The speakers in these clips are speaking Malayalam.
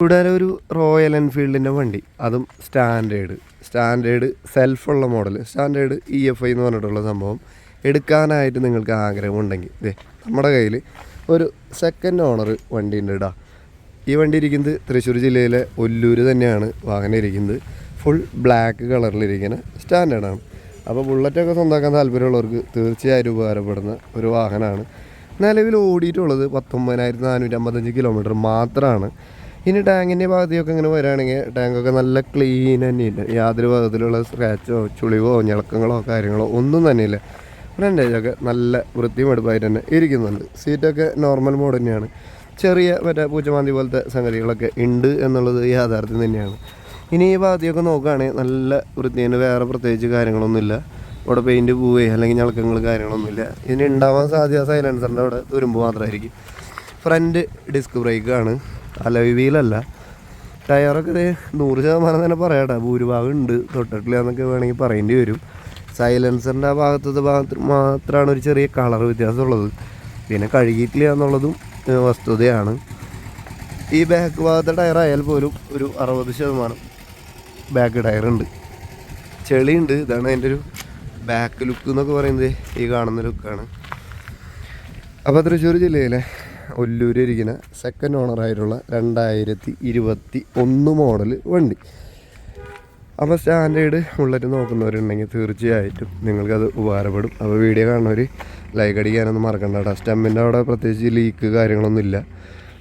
കൂടാതെ ഒരു റോയൽ എൻഫീൽഡിന്റെ വണ്ടി. അതും standard standard സെൽഫുള്ള model standard E F I എന്ന് പറഞ്ഞിട്ടുള്ള സംഭവം എടുക്കാനായിട്ട് നിങ്ങൾക്ക് ആഗ്രഹമുണ്ടെങ്കിൽ ദേ നമ്മുടെ കയ്യിൽ ഒരു സെക്കൻഡ് ഓണർ വണ്ടി ഉണ്ട് ഇടാ ഈ വണ്ടി ഇരിക്കുന്നത് തൃശ്ശൂർ ജില്ലയിലെ ഒല്ലൂർ തന്നെയാണ് വാഹനം ഇരിക്കുന്നത്. ഫുൾ ബ്ലാക്ക് കളറിലിരിക്കുന്ന സ്റ്റാൻഡേർഡാണ് അപ്പോൾ ബുള്ളറ്റൊക്കെ സ്വന്തമാക്കാൻ താല്പര്യമുള്ളവർക്ക് തീർച്ചയായും ഉപകാരപ്പെടുന്ന ഒരു വാഹനമാണ്. നിലവിൽ ഓടിയിട്ടുള്ളത് പത്തൊമ്പതിനായിരത്തി നാനൂറ്റി അമ്പത്തഞ്ച് കിലോമീറ്റർ മാത്രമാണ് ഇനി ടാങ്കിന്റെ ഭാഗത്തേക്കൊക്കെ ഇങ്ങനെ വരികയാണെങ്കിൽ ടാങ്കൊക്കെ നല്ല ക്ലീൻ തന്നെയില്ല? യാതൊരു വിധത്തിലുള്ള സ്ക്രാച്ചോ ചുളിവോ ഞളക്കങ്ങളോ കാര്യങ്ങളോ ഒന്നും തന്നെ തന്നെയില്ല ഫ്രണ്ടേജൊക്കെ നല്ല വൃത്തിയും എടുപ്പായിട്ട് തന്നെ ഇരിക്കുന്നുണ്ട്. സീറ്റൊക്കെ നോർമൽ മോഡ് തന്നെയാണ്. ചെറിയ മറ്റേ പൂച്ചമാന്തി പോലത്തെ സംഗതികളൊക്കെ ഉണ്ട് എന്നുള്ളത് യാഥാർത്ഥ്യം തന്നെയാണ്. ഇനി ഈ ഭാഗത്തേക്കൊക്കെ നോക്കുകയാണെങ്കിൽ നല്ല വൃത്തിയാണ് വേറെ പ്രത്യേകിച്ച് കാര്യങ്ങളൊന്നുമില്ല. ഇവിടെ പെയിന്റ് പോവേ അല്ലെങ്കിൽ ഞളക്കങ്ങൾ കാര്യങ്ങളൊന്നുമില്ല. ഇതിന് ഉണ്ടാവാൻ സാധ്യത സൈലൻസറിന്റെ അവിടെ തുരുമ്പ് മാത്രമായിരിക്കും. ഫ്രണ്ട് ഡിസ്ക് ബ്രേക്കാണ് അലോയ് വീലല്ല ടയറൊക്കെ ഇത് നൂറ് ശതമാനം തന്നെ പറയാട്ടെ. ഭൂരിഭാഗം ഉണ്ട്. തൊട്ടിട്ടില്ല എന്നൊക്കെ വേണമെങ്കിൽ പറയേണ്ടി വരും. സൈലൻസറിന്റെ ആ ഭാഗത്തത്തെ ഭാഗത്ത് മാത്രമാണ് ഒരു ചെറിയ കളർ വ്യത്യാസമുള്ളത്. പിന്നെ കഴുകിയിട്ടില്ല എന്നുള്ളതും വസ്തുതയാണ്. ഈ ബാക്ക് ഭാഗത്തെ ടയർ ആയാൽ പോലും ഒരു അറുപത് ശതമാനം ബാക്ക് ടയർ ഉണ്ട്. ചെളിയുണ്ട്. ഇതാണ് അതിന്റെ ഒരു ബാക്ക് ലുക്ക് എന്നൊക്കെ പറയുന്നത് ഈ കാണുന്ന ലുക്കാണ് അപ്പോൾ തൃശ്ശൂർ ജില്ലയിലെ ഒല്ലൂര് ഇരിക്കുന്ന സെക്കൻഡ് ഓണറായിട്ടുള്ള രണ്ടായിരത്തി ഇരുപത്തി ഒന്ന് മോഡൽ വണ്ടി. അപ്പോൾ സ്റ്റാൻഡേർഡ് ബുള്ളറ്റ് നോക്കുന്നവരുണ്ടെങ്കിൽ തീർച്ചയായിട്ടും നിങ്ങൾക്കത് ഉപകാരപ്പെടും. അപ്പോൾ വീഡിയോ കാണുന്നവർ ലൈക്ക് അടിക്കാനൊന്നും മറക്കണ്ട കേട്ടോ സ്റ്റെമ്മിന്റെ അവിടെ പ്രത്യേകിച്ച് ലീക്ക് കാര്യങ്ങളൊന്നും ഇല്ല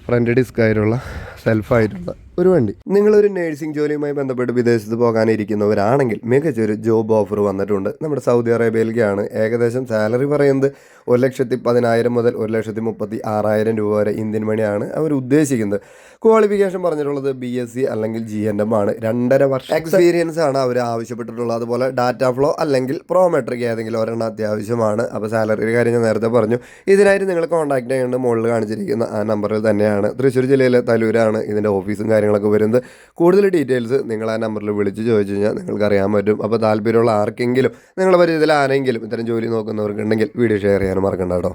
ഫ്രണ്ട് ഡിസ്ക് ആയിട്ടുള്ള സെൽഫായിട്ടുള്ള ഒരു വണ്ടി. നിങ്ങളൊരു നഴ്സിംഗ് ജോലിയുമായി ബന്ധപ്പെട്ട് വിദേശത്ത് പോകാനിരിക്കുന്നവരാണെങ്കിൽ മികച്ചൊരു ജോബ് ഓഫർ വന്നിട്ടുണ്ട്. നമ്മുടെ സൗദി അറേബ്യയിലേക്കാണ് ഏകദേശം സാലറി പറയുന്നത് ഒരു ലക്ഷത്തി പതിനായിരം മുതൽ ഒരു ലക്ഷത്തി മുപ്പത്തി ആറായിരം രൂപ വരെ ഇന്ത്യൻ മണിയാണ് അവർ ഉദ്ദേശിക്കുന്നത്. ക്വാളിഫിക്കേഷൻ പറഞ്ഞിട്ടുള്ളത് ബി എസ് സി അല്ലെങ്കിൽ ജി എൻ എം ആണ്. രണ്ടര വർഷം എക്സ്പീരിയൻസ് ആണ് അവർ ആവശ്യപ്പെട്ടിട്ടുള്ളത്. അതുപോലെ ഡാറ്റ ഫ്ലോ അല്ലെങ്കിൽ പ്രോമെട്രിക് ഏതെങ്കിലും ഒരെണ്ണം അത്യാവശ്യമാണ്. അപ്പോൾ സാലറിയുടെ കാര്യം ഞാൻ നേരത്തെ പറഞ്ഞു. ഇതിനായിട്ട് നിങ്ങൾ കോൺടാക്ട് ചെയ്യേണ്ടത് മുകളിൽ കാണിച്ചിരിക്കുന്ന ആ നമ്പറിൽ തന്നെയാണ്. തൃശ്ശൂർ ജില്ലയിലെ തലൂരാണ് ഇതിന്റെ ഓഫീസും കാര്യങ്ങളൊക്കെ വരുന്നത്. കൂടുതൽ ഡീറ്റെയിൽസ് നിങ്ങൾ ആ നമ്പറിൽ വിളിച്ച് ചോദിച്ചു കഴിഞ്ഞാൽ നിങ്ങൾക്ക് അറിയാൻ പറ്റും. അപ്പോൾ താല്പര്യമുള്ള ആർക്കെങ്കിലും നിങ്ങളുടെ പരിചയത്തിൽ ആരെങ്കിലും ഇത്തരം ജോലി നോക്കുന്നവർക്കുണ്ടെങ്കിൽ വീഡിയോ ഷെയർ ചെയ്യാൻ മറക്കണ്ട കേട്ടോ.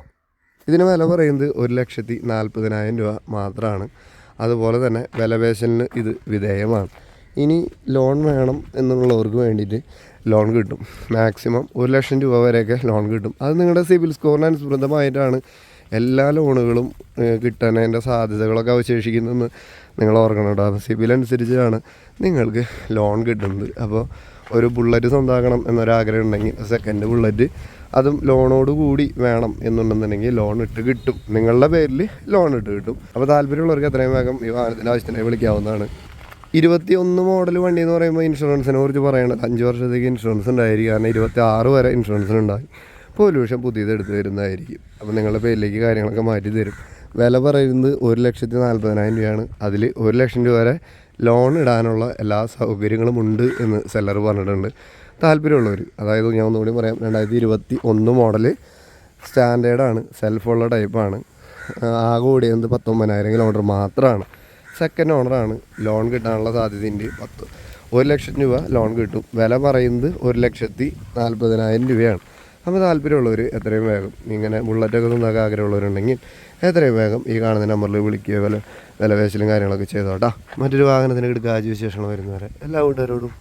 ഇതിന് വില പറയുന്നത് ഒരു ലക്ഷത്തി നാൽപ്പതിനായിരം രൂപ മാത്രമാണ്. അതുപോലെ തന്നെ വിലപേശലിന് ഇത് വിധേയമാണ്. ഇനി ലോൺ വേണം എന്നുള്ളവർക്ക് വേണ്ടിയിട്ട് ലോൺ കിട്ടും. മാക്സിമം ഒരു ലക്ഷം രൂപ വരെയൊക്കെ ലോൺ കിട്ടും. അത് നിങ്ങളുടെ സിവിൽ സ്കോറിന് അനുസൃതമായിട്ടാണ് എല്ലാ ലോണുകളും കിട്ടാനതിന്റെ സാധ്യതകളൊക്കെ അവശേഷിക്കുന്നതെന്ന് നിങ്ങൾ ഓർക്കണം കേട്ടോ. സിബിൽ അനുസരിച്ചാണ് നിങ്ങൾക്ക് ലോൺ കിട്ടുന്നത്. അപ്പോൾ ഒരു ബുള്ളറ്റ് സ്വന്തമാക്കണം എന്നൊരാഗ്രഹം ഉണ്ടെങ്കിൽ സെക്കൻഡ് ബുള്ളറ്റ് അതും ലോണോട് കൂടി വേണം എന്നുണ്ടെന്നുണ്ടെങ്കിൽ ലോൺ ഇട്ട് കിട്ടും. നിങ്ങളുടെ പേരിൽ ലോൺ ഇട്ട് കിട്ടും. അപ്പോൾ താല്പര്യമുള്ളവർക്ക് എത്രയും വേഗം ഈ വാഹനത്തിന്റെ ആവശ്യത്തിനായി വിളിക്കാവുന്നതാണ്. ഇരുപത്തി ഒന്ന് മോഡൽ വണ്ടി എന്ന് പറയുമ്പോൾ ഇൻഷുറൻസിനെ കുറിച്ച് പറയണത് അഞ്ച് വർഷത്തേക്ക് ഇൻഷുറൻസ് ഉണ്ടായിരിക്കും. കാരണം ഇരുപത്തി ആറ് വരെ ഇൻഷുറൻസിന് ഉണ്ടായി. പൊല്യൂഷൻ പുതിയത് എടുത്ത് തരുന്നതായിരിക്കും. അപ്പോൾ നിങ്ങളുടെ പേരിലേക്ക് കാര്യങ്ങളൊക്കെ മാറ്റി തരും. വില പറയുന്നത് ഒരു ലക്ഷത്തി നാൽപ്പതിനായിരം രൂപയാണ്. അതിൽ ഒരു ലക്ഷം രൂപ വരെ ലോൺ ഇടാനുള്ള എല്ലാ സൗകര്യങ്ങളും ഉണ്ട് എന്ന് സെല്ലർ പറഞ്ഞിട്ടുണ്ട്. താല്പര്യമുള്ളവർ അതായത് ഞാൻ ഒന്നുകൂടി പറയാം രണ്ടായിരത്തി ഇരുപത്തി ഒന്ന് മോഡൽ സ്റ്റാൻഡേർഡാണ് സെൽഫുള്ള ടൈപ്പാണ് ആകെ ഓടിയത് പത്തൊമ്പതിനായിരം കിലോമീറ്റർ മാത്രമാണ്. സെക്കൻഡ് ഓണറാണ് ലോൺ കിട്ടാനുള്ള സാധ്യതയുണ്ട് പത്ത്. ഒരു ലക്ഷം രൂപ ലോൺ കിട്ടും. വില പറയുന്നത് ഒരു ലക്ഷത്തി നാൽപ്പതിനായിരം രൂപയാണ്. അപ്പോൾ താല്പര്യമുള്ളവർ എത്രയും വേഗം ഇങ്ങനെ ബുള്ളറ്റൊക്കെ നിന്നൊക്കെ ആഗ്രഹമുള്ളവരുണ്ടെങ്കിൽ എത്രയും വേഗം ഈ കാണുന്ന നമ്പറിൽ വിളിക്കുകയോ വില വിലപേശലും കാര്യങ്ങളൊക്കെ ചെയ്തോട്ടാ മറ്റൊരു വാഹനത്തിന് എടുക്കുക ആജീവശേഷങ്ങൾ വരുന്നവരെ. എല്ലാ കൂട്ടുകാരോടും